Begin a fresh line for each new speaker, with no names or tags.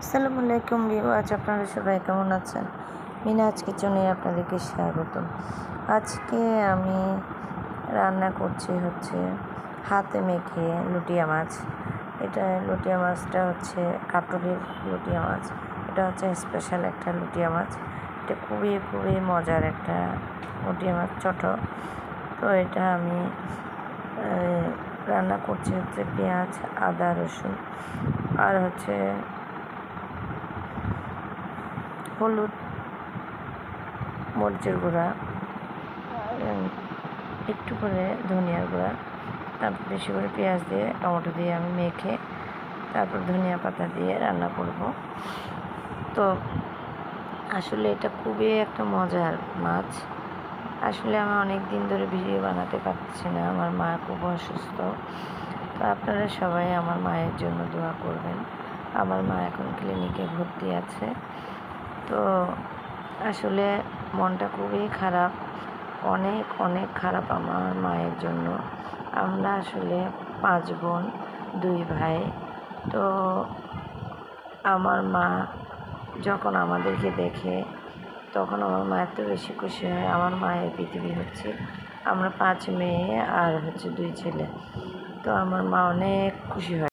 আসসালামু আলাইকুম আজ আপনারা সবাই কেমন আছেন? মিনাজ কিচেনে আপনাদেরকে স্বাগত আজকে আমি রান্না করছি হচ্ছে হাতে মেখে লুটিয়া মাছ। এটা লুটিয়া মাছটা হচ্ছে কাটলের লুটিয়া মাছ। এটা হচ্ছে স্পেশাল একটা লুটিয়া মাছ। এটা খুবই খুবই মজার একটা লুটিয়া মাছ, ছোটো। তো এটা আমি রান্না করছি হচ্ছে পেঁয়াজ, আদা, রসুন আর হচ্ছে হলুদ, মরিচের গুঁড়া একটু করে ধনিয়ার গুঁড়া, তারপর বেশি করে পেঁয়াজ দিয়ে, টমেটো দিয়ে আমি মেখে তারপর ধনিয়া পাতা দিয়ে রান্না করব। তো আসলে এটা খুবই একটা মজার মাছ। আসলে আমি অনেক দিন ধরে ভিডিও বানাতে পারছি না, আমার মা খুব অসুস্থ। তো আপনারা সবাই আমার মায়ের জন্য দোয়া করবেন। আমার মা এখন ক্লিনিকে ভর্তি আছে। তো আসলে মনটা খুবই খারাপ। অনেক অনেক খারাপ আমার মায়ের জন্য। আমরা আসলে পাঁচ বোন, দুই ভাই। তো আমার মা যখন আমাদেরকে দেখে, তখন আমার মা এত বেশি খুশি হয়। আমার মায়ের পৃথিবী হচ্ছে আমরা পাঁচ মেয়ে আর হচ্ছে দুই ছেলে। তো আমার মা অনেক খুশি হয়।